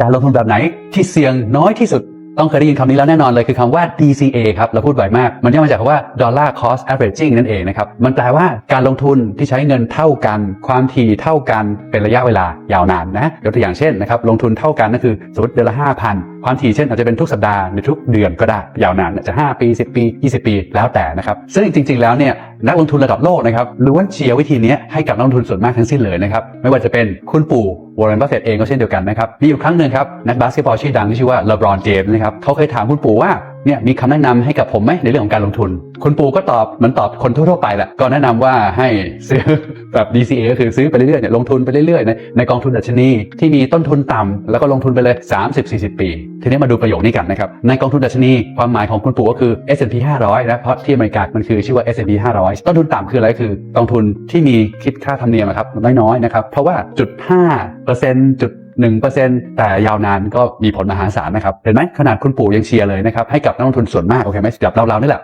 การลงทุนแบบไหนที่เสี่ยงน้อยที่สุด ต้องเคยได้ยินคำนี้แล้วแน่นอนเลยคือคำว่า DCA ครับ เราพูดบ่อยมาก มันย่อมาจากคำว่า Dollar Cost Averaging นั่นเองนะครับ มันแปลว่าการลงทุนที่ใช้เงินเท่ากัน ความถี่เท่ากันเป็นระยะเวลายาวนานนะยกตัวอย่างเช่นนะครับลงทุนเท่ากันนั่นคือสมมติเดือนละ5,000 ความถี่เช่นอาจจะเป็นทุกสัปดาห์หรือทุกเดือนก็ได้ยาวนานอาจจะ 5 ปี 10 ปี 20 ปี แล้วแต่นะครับซึ่งจริง ๆแล้วเนี่ย นักลงทุนระดับโลกนะครับล้วนเชียร์วิธีนี้ให้กับนักลงทุนส่วนมากทั้งสิ้นเลยนะครับไม่ว่าจะเป็นคุณปู่วอร์เรนบัฟเฟตเองก็เช่นเดียวกันนะครับมีอยู่ครั้งหนึ่งครับนักบาสเกตบอลชื่อดังที่ชื่อว่าเลบรอนเจมส์นะครับเขาเคยถามคุณปู่ว่า เนี่ยมีคำแนะนำให้กับผมไหมในเรื่องของการลงทุน คุณปู่ก็ตอบเหมันตอบคนทั่วๆไปแหละก็แนะนำว่าให้ซื้อแบบ DCA ก็คือซื้อไปเรื่อยๆเนี่ยลงทุนไปเรื่อยๆในในกองทุนดัชนีที่มีต้นทุนต่ำแล้วก็ลงทุนไปเลย 30-40 ปี ทีนี้มาดูประโยคนี้กันนะครับ ในกองทุนดัชนีความหมายของคุณปู่ก็คือ S&P 500 นะเพราะที่อเมริกามันคือชื่อว่า S&P 500 ต้นทุนต่ำคืออะไรคือกองทุนที่มีคิดค่าธรรมเนียมอะครับน้อยๆนะครับเพราะว่าจุด5เปอร์เซ็นต์จุด 1%แต่ยาวนานก็มีผลมหาศาลนะครับเห็นไหมขนาดคุณปู่ยังเชียร์เลยนะครับให้กับนักลงทุนส่วนมากโอเคไหมกับเราๆนี่แหละ